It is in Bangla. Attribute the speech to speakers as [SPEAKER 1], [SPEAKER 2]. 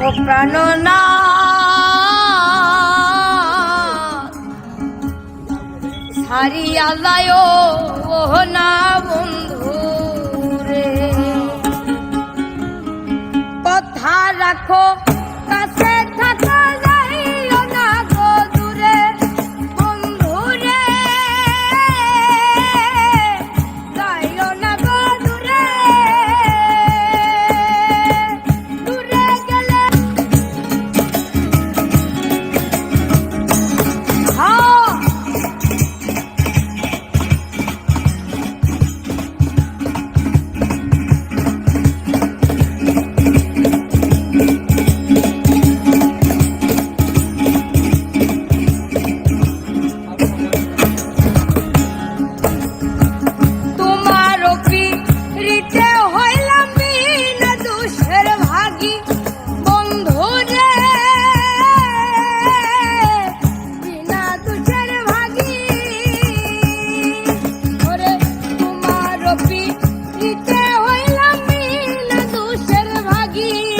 [SPEAKER 1] ও প্রাণনা সারিয়া যায় ও না বন্ধু রে। কথা রাখো की